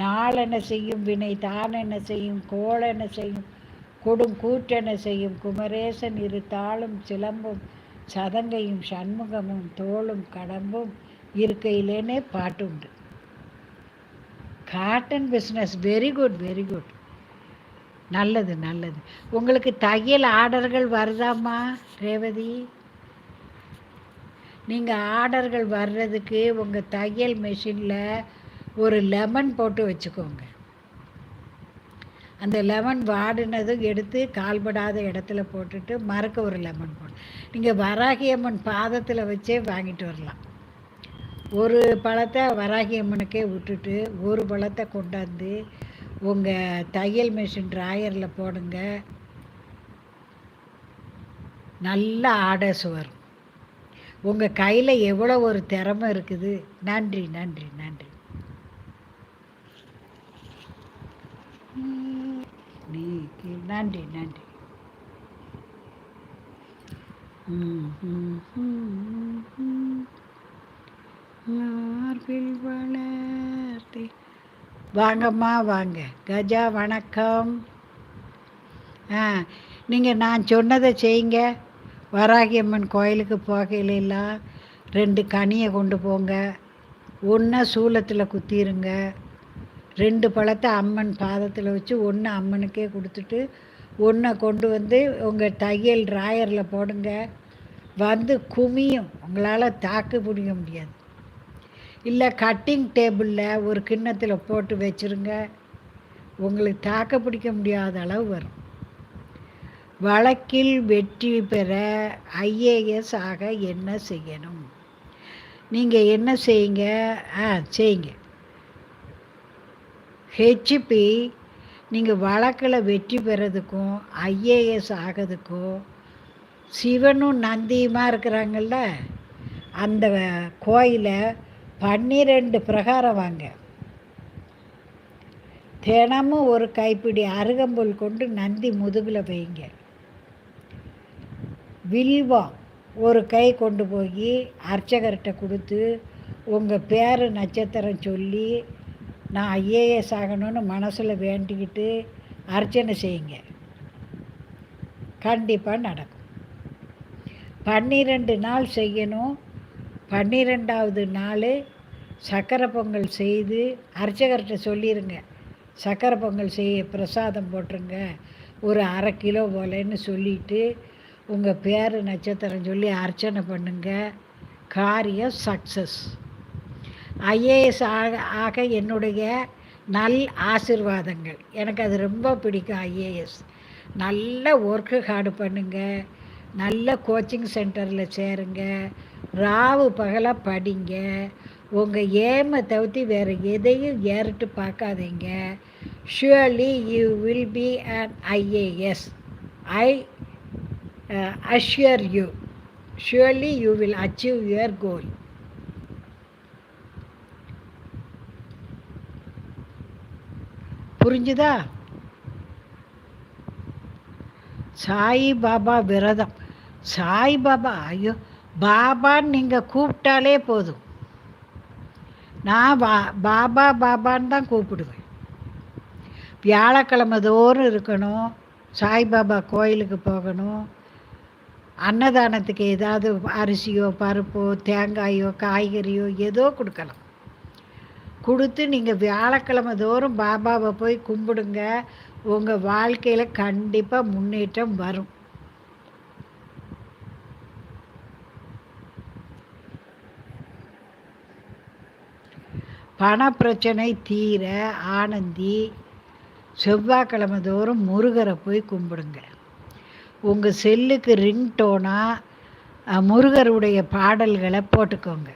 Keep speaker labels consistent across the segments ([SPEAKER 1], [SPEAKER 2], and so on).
[SPEAKER 1] நாள் என்ன செய்யும் வினை தான் என்ன செய்யும் கோள் என்ன செய்யும் கொடும் கூற்றென செய்யும் குமரேசன் இரு தாளும் சிலம்பும் சதங்கையும் சண்முகமும் தோளும் கடம்பும் இருக்கையிலேனே பாட்டுண்டு. Cotton business very good very good நல்லது நல்லது. உங்களுக்கு தையல் ஆர்டர்கள் வருதாம்மா ரேவதி? நீங்கள் ஆர்டர்கள் வர்றதுக்கு உங்கள் தையல் மிஷினில் ஒரு லெமன் போட்டு வச்சுக்கோங்க. அந்த லெமன் வாடினதும் எடுத்து கால்படாத இடத்துல போட்டுட்டு மறக்க ஒரு லெமன் போடும் நீங்கள் வராகியம்மன் பாதத்தில் வச்சே வாங்கிட்டு வரலாம். ஒரு பழத்தை வராகியம்மனுக்கே விட்டுட்டு ஒரு பழத்தை கொண்டாந்து உங்கள் தையல் மிஷின் ட்ராயரில் போடுங்க. நல்ல ஆர்டர்ஸ் வரும் உங்கள் கையில் எவ்வளோ ஒரு திறமை இருக்குது. நன்றி நன்றி நன்றி. நீக்கு நன்றி நன்றி. மார்பில் வளர்த்தி. வாங்கம்மா வாங்க. கஜா வணக்கம். ஆ நீங்கள் நான் சொன்னதை செய்யுங்க. வராகியம்மன் கோயிலுக்கு போகையிலாம் ரெண்டு கனியை கொண்டு போங்க. ஒன்றை சூலத்தில் குத்திருங்க. ரெண்டு பழத்தை அம்மன் பாதத்தில் வச்சு ஒன்று அம்மனுக்கே கொடுத்துட்டு ஒன்றை கொண்டு வந்து உங்கள் தையல் ராயரில் போடுங்க. வந்து குமியும். உங்களால் தாக்கு பிடிக்க முடியாது. இல்லை கட்டிங் டேபிளில் ஒரு கிண்ணத்தில் போட்டு வச்சுருங்க. உங்களுக்கு தாக்க பிடிக்க முடியாத அளவு வரும். வழக்கில் வெற்றி பெற ஐஏஎஸ் ஆக என்ன செய்யணும்? நீங்கள் என்ன செய்யுங்க? ஆ செய்யுங்க. ஹெச்பி நீங்கள் வழக்கில் வெற்றி பெறதுக்கும் ஐஏஎஸ் ஆகிறதுக்கும் சிவனும் நந்தியுமா இருக்கிறாங்கல்ல அந்த கோயிலை பன்னிரெண்டு பிரகாரம் வாங்க. தினமும் ஒரு கைப்பிடி அருகம்புல் கொண்டு நந்தி முதுகில் வைங்க. வில்வம் ஒரு கை கொண்டு போய் அர்ச்சகர்கிட்ட கொடுத்து உங்கள் பேர் நட்சத்திரம் சொல்லி நான் ஐஏஎஸ் ஆகணும்னு மனசில் வேண்டிக்கிட்டு அர்ச்சனை செய்யுங்க. கண்டிப்பாக நடக்கும். பன்னிரெண்டு நாள் செய்யணும். பன்னிரெண்டாவது நாள் சக்கரை பொங்கல் செய்து அர்ச்சகர்கிட்ட சொல்லிடுங்க சக்கரை பொங்கல் செய்ய பிரசாதம் போட்டுருங்க. ஒரு அரை கிலோ போலன்னு சொல்லிட்டு உங்கள் பேர் நட்சத்திரம் சொல்லி அர்ச்சனை பண்ணுங்க. காரியம் சக்ஸஸ் ஐஏஎஸ் ஆக ஆக என்னுடைய நல் ஆசிர்வாதங்கள். எனக்கு அது ரொம்ப பிடிக்கும் ஐஏஎஸ். நல்ல ஒர்க்கு ஹார்டு பண்ணுங்க. நல்ல கோச்சிங் சென்டரில் சேருங்க. ராவு பகலாக படிங்க. உங்கள் ஏமை தவிர்த்து வேறு எதையும் ஏறிட்டு பார்க்காதீங்க. Surely you will be an IAS I assure you surely you will achieve your goal புரிஞ்சுதா? சாய்பாபா விரதம். சாய்பாபா ஐயோ பாபான்னு நீங்கள் கூப்பிட்டாலே போதும். நான் பா பாபா பாபான்னு தான் கூப்பிடுவேன். வியாழக்கிழமை தோறும் இருக்கணும். சாய்பாபா கோயிலுக்கு போகணும். அன்னதானத்துக்கு ஏதாவது அரிசியோ பருப்போ தேங்காயோ காய்கறியோ ஏதோ கொடுக்கலாம். கொடுத்து நீங்கள் வியாழக்கிழமை தோறும் பாபாவை போய் கும்பிடுங்க. உங்கள் வாழ்க்கையில் கண்டிப்பாக முன்னேற்றம் வரும். பணப்பிரச்சனை தீர ஆனந்தி செவ்வாய்க்கிழமை தோறும் முருகரை போய் கும்பிடுங்க. உங்கள் செல்லுக்கு ரிங்டோனாக முருகருடைய பாடல்களை போட்டுக்கோங்க.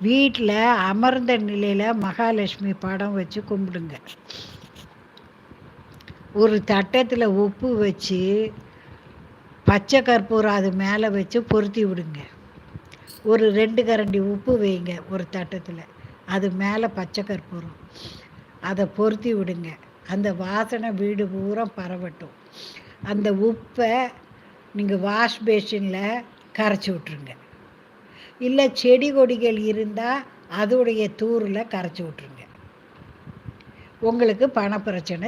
[SPEAKER 1] வீட்டில் அமர்ந்த நிலையில் மகாலட்சுமி படம் வச்சு கும்பிடுங்க. ஒரு தட்டத்தில் உப்பு வச்சு பச்சை கற்பூரம் அது மேலே வச்சு பொருத்தி விடுங்க. ஒரு ரெண்டு கரண்டி உப்பு வைங்க ஒரு தட்டத்தில். அது மேலே பச்சை கற்பூரம். அதை பொருத்தி விடுங்க. அந்த வாசனை வீடு பூரா பரவட்டும். அந்த உப்பை நீங்கள் வாஷ் பேஷனில் கரைச்சி விட்ருங்க இல்லை செடி கொடிகள் இருந்தால் அதோடைய தூரில் கரைச்சி விட்ருங்க உங்களுக்கு பண பிரச்சனை